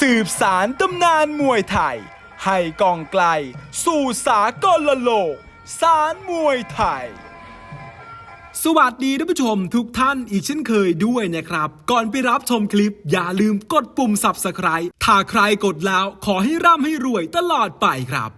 สืบสารตำนานมวยไทย ให้กองไกล สู่สากลโลก สารมวยไทย สวัสดีท่านผู้ชมทุกท่านอีกเช่นเคยด้วยนะครับ ก่อนไปรับชมคลิป อย่าลืมกดปุ่ม subscribe ถ้าใครกดแล้วขอให้ร่ำให้รวยตลอดไปครับ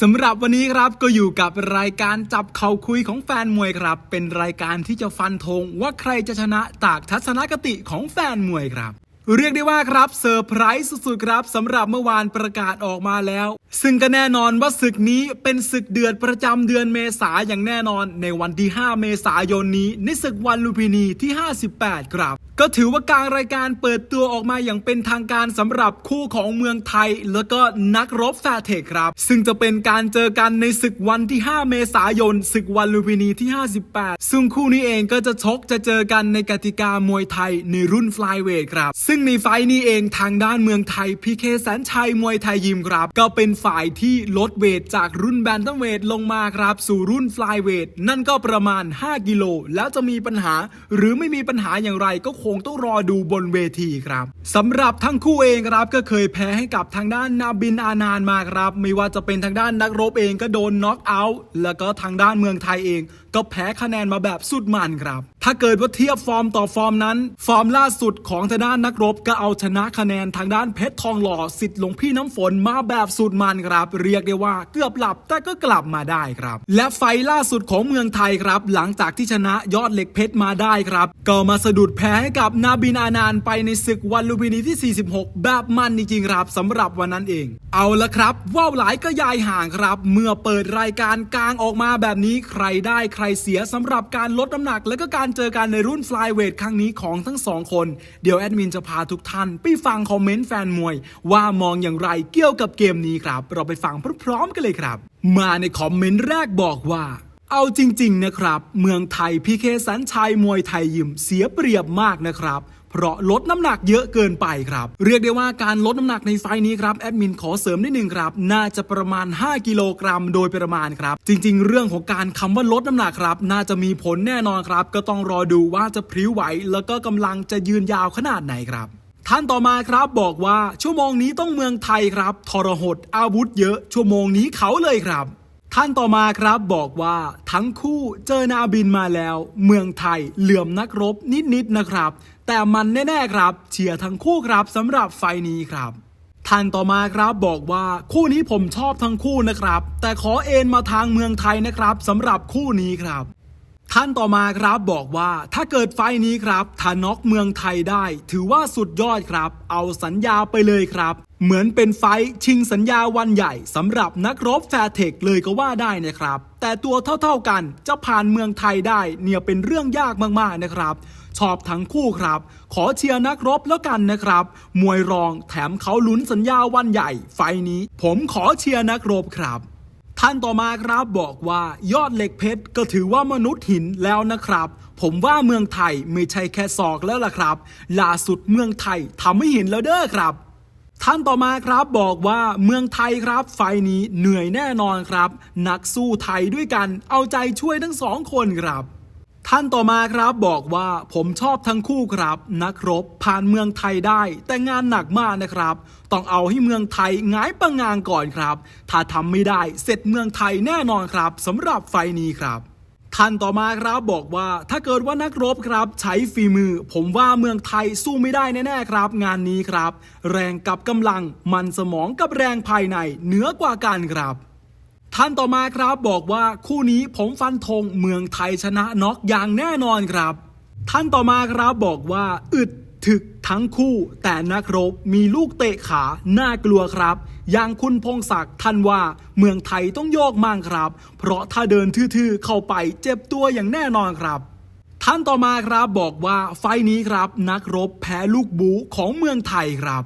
สำหรับวันนี้ครับก็อยู่กับรายการจับเข่าคุยของแฟนมวยครับ เป็นรายการที่จะฟันธงว่าใครจะชนะจากทัศนคติของแฟนมวยครับ เรียกได้ว่าครับเซอร์ไพรส์สุดๆครับสำหรับเมื่อวานประกาศออกมาแล้ว ซึ่งก็แน่นอนว่าศึกนี้เป็นศึกเดือดประจำเดือนเมษาอย่างแน่นอน ในวันที่ 5 เมษายนนี้ในศึกวันลุมพินีที่ 58 ครับ ก็ถือว่ากลางรายการเปิดตัวออกมาอย่างเป็นทางการสำหรับคู่ของเมืองไทย แล้วก็นักรบแฟร์เทคครับ ซึ่งจะเป็นการเจอกันในศึกวันที่ 5 เมษายนศึกวันลุมพินีที่ 58 ซึ่งคู่นี้เองก็จะชกจะเจอกันในกติกามวยไทยในรุ่นฟลายเวทครับซึ่งในไฟนี้เองทางด้านเมืองไทยพีเคแสนชัยมวยไทยยิมครับ ก็เป็นฝ่ายที่ลดเวทจากรุ่นแบนตัมเวทลงมาครับ สู่รุ่นฟลายเวทนั่นก็ประมาณ 5 กิโล แล้วจะมีปัญหา หรือไม่มีปัญหาอย่างไรก็คงต้องรอดูบนเวทีครับสำหรับทั้งคู่เองครับก็เคยแพ้ให้กับทางด้านนาบินอานานมาครับ ไม่ว่าจะเป็นทางด้านนักรบเองก็โดนน็อกเอาท์แล้วก็ทางด้านเมืองไทยเอง ก็แพ้คะแนนมาแบบสุดมันครับถ้าเกิดว่าเทียบฟอร์มต่อฟอร์มนั้น ฟอร์มล่าสุดของทางด้านนักรบก็เอาชนะคะแนนทางด้านเพชรทองหล่อสิทธิ์หลวงพี่น้ำฝนมาแบบสุดมันครับ เรียกได้ว่าเกือบหลับแต่ก็กลับมาได้ครับ และไฟล่าสุดของเมืองไทยครับ หลังจากที่ชนะยอดเหล็กเพชรมาได้ครับ ก็มาสะดุดแพ้ให้กับนาบินอานานไปในศึกวันลุมพินีที่ 46 แบบมันจริงๆครับสำหรับวันนั้นเอง เอาละครับว่าวหลายก็ยายห่างครับ เมื่อเปิดรายการกลางออกมาแบบนี้ใครได้ใครเสียสำหรับการลดน้ำหนักและก็การเจอกันในรุ่นฟลายเวทครั้งนี้ของทั้งสองคน เดี๋ยวแอดมินจะพาทุกท่านไปฟังคอมเมนต์แฟนมวย ว่ามองอย่างไรเกี่ยวกับเกมนี้ครับ เราไปฟังพร้อมๆกันเลยครับ มาในคอมเมนต์แรกบอกว่าเอาจริง ๆ นะครับ เมืองไทยพีเคสันชัยมวยไทยยิมเสียเปรียบมากนะครับ เพราะลดน้ำหนักเยอะเกินไปครับ เรียกได้ว่าการลดน้ำหนักในไฟล์นี้ครับแอดมินขอเสริมนิดนึงครับ น่าจะประมาณ 5 กิโลกรัมโดยประมาณครับ จริง ๆ เรื่องของการคำว่าลดน้ำหนักครับ น่าจะมีผลแน่นอนครับ ก็ต้องรอดูว่าจะพริ้วไหว แล้วก็กำลังจะยืนยาวขนาดไหนครับท่านต่อมาครับบอกว่าชั่วโมงนี้ต้องเมืองไทยครับ ทรหดอาวุธเยอะชั่วโมงนี้เขาเลยครับ ท่านต่อมาครับบอกว่าทั้งคู่เจอนาบินมาแล้ว เมืองไทยเหลื่อมนักรบนิดๆนะครับ แต่มันแน่ๆครับ เชียร์ทั้งคู่ครับสำหรับไฟนี้ครับท่านต่อมาครับบอกว่าคู่นี้ผมชอบทั้งคู่นะครับ แต่ขอเอ็นมาทางเมืองไทยนะครับสำหรับคู่นี้ครับ ท่านต่อมาครับบอกว่าถ้าเกิดไฟนี้ครับถ้าน็อกเมืองไทยได้ ถือว่าสุดยอดครับ เอาสัญญาไปเลยครับ เหมือนเป็นไฟชิงสัญญาวันใหญ่สำหรับนักรบแฟร์เทคเลยก็ว่าได้นะครับ แต่ตัวเท่าๆกันจะผ่านเมืองไทยได้เนี่ยเป็นเรื่องยากมากๆนะครับ ชอบทั้งคู่ครับ ขอเชียร์นักรบแล้วกันนะครับ มวยรองแถมเขาลุ้นสัญญาวันใหญ่ ไฟนี้ ผมขอเชียร์นักรบครับท่านต่อมาครับบอกว่ายอดเหล็กเพชรก็ถือว่ามนุษย์หินแล้วนะครับ ผมว่าเมืองไทยไม่ใช่แค่ศอกแล้วล่ะครับ ล่าสุดเมืองไทยทำให้เห็นแล้วเด้อครับ ท่านต่อมาครับบอกว่าเมืองไทยครับ ไฟนี้เหนื่อยแน่นอนครับ นักสู้ไทยด้วยกัน เอาใจช่วยทั้งสองคนครับ ท่านต่อมาครับบอกว่าผมชอบทั้งคู่ครับ นักรบผ่านเมืองไทยได้ แต่งานหนักมากนะครับ ต้องเอาให้เมืองไทยงายปังงานก่อนครับ ถ้าทำไม่ได้เสร็จเมืองไทยแน่นอนครับสำหรับไฟนี้ครับ ท่านต่อมาครับบอกว่าถ้าเกิดว่านักรบครับ ใช้ฝีมือ ผมว่าเมืองไทยสู้ไม่ได้แน่ๆครับ งานนี้ครับ แรงกับกำลังมันสมองกับแรงภายในเหนือกว่ากันครับ ท่านต่อมาครับบอกว่าคู่นี้ผมฟันธงเมืองไทยชนะน็อกอย่างแน่นอนครับ ท่านต่อมาครับบอกว่าอึด ถึกทั้งคู่แต่นักรบมีลูกเตะขา น่ากลัวครับ อย่างคุณพงศักดิ์ท่านว่าเมืองไทยต้องโยกมั่งครับ เพราะถ้าเดินทื่อๆ เข้าไปเจ็บตัวอย่างแน่นอนครับท่านต่อมาครับบอกว่าไฟนี้ครับนักรบแพ้ลูกบูของเมืองไทยครับ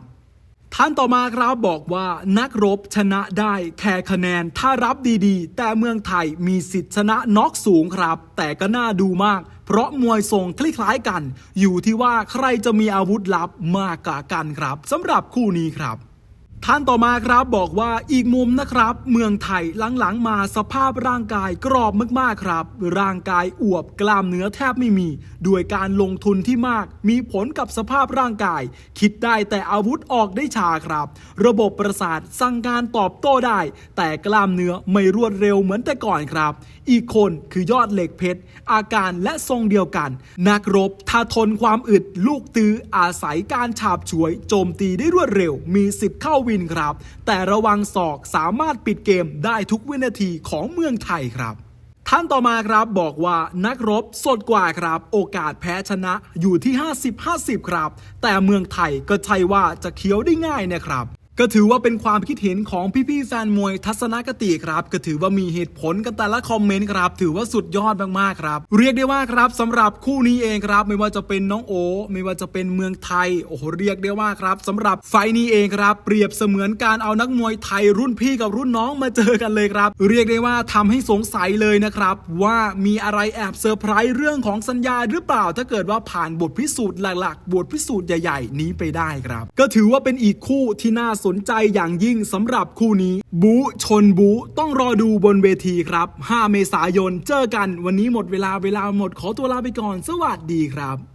ท่านต่อมาครับบอกว่านักรบชนะได้แค่คะแนนถ้ารับดีๆ แต่เมืองไทยมีสิทธิชนะน็อกสูงครับ แต่ก็น่าดูมาก เพราะมวยทรงคล้ายๆกัน อยู่ที่ว่าใครจะมีอาวุธลับมากกว่ากันครับสำหรับคู่นี้ครับ ท่านต่อมาครับบอกว่าอีกมุมนะครับ เมืองไทยหลังๆมาสภาพร่างกายกรอบมากๆครับ ร่างกายอวบกล้ามเนื้อแทบไม่มี ด้วยการลงทุนที่มาก มีผลกับสภาพร่างกาย คิดได้แต่อาวุธออกได้ชาครับ ระบบประสาทสั่งการตอบโต้ได้ แต่กล้ามเนื้อไม่รวดเร็วเหมือนแต่ก่อนครับ อีกคนคือยอดเหล็กเพชรอาการและทรงเดียวกัน นักรบถ้าทนความอึดลูกตื้ออาศัยการฉาบฉวยโจมตีได้รวดเร็ว มีสิทธิ์เข้าวินครับ แต่ระวังศอกสามารถปิดเกมได้ทุกวินาทีของเมืองไทยครับท่านต่อมาครับบอกว่านักรบสดกว่าครับ โอกาสแพ้ชนะอยู่ที่ 50-50 ครับ แต่เมืองไทยก็ใช่ว่าจะเคี้ยวได้ง่ายนะครับ ก็ถือว่าเป็นความคิดเห็นของพี่ๆแฟนมวยทัศนคติครับ ก็ถือว่ามีเหตุผลกันแต่ละคอมเมนต์ครับ ถือว่าสุดยอดมากๆครับ เรียกได้ว่าครับสำหรับคู่นี้เองครับ ไม่ว่าจะเป็นน้องโอ ไม่ว่าจะเป็นเมืองไทยโอ้โหเรียกได้ว่าครับสำหรับไฟล์นี้เองครับ เปรียบเสมือนการเอานักมวยไทยรุ่นพี่กับรุ่นน้องมาเจอกันเลยครับ เรียกได้ว่าทำให้สงสัยเลยนะครับ ว่ามีอะไรแอบเซอร์ไพรส์เรื่องของสัญญาหรือเปล่า ถ้าเกิดว่าผ่านบทพิสูจน์หลักๆบทพิสูจน์ใหญ่ ๆ นี้ไปได้ครับ ก็ถือว่าเป็นอีกคู่ที่น่าสนใจอย่างยิ่งสำหรับคู่นี้ บูชนบูต้องรอดูบนเวทีครับ 5 เมษายนเจอกันวันนี้หมดเวลาเวลาหมดขอตัวลาไปก่อน สวัสดีครับ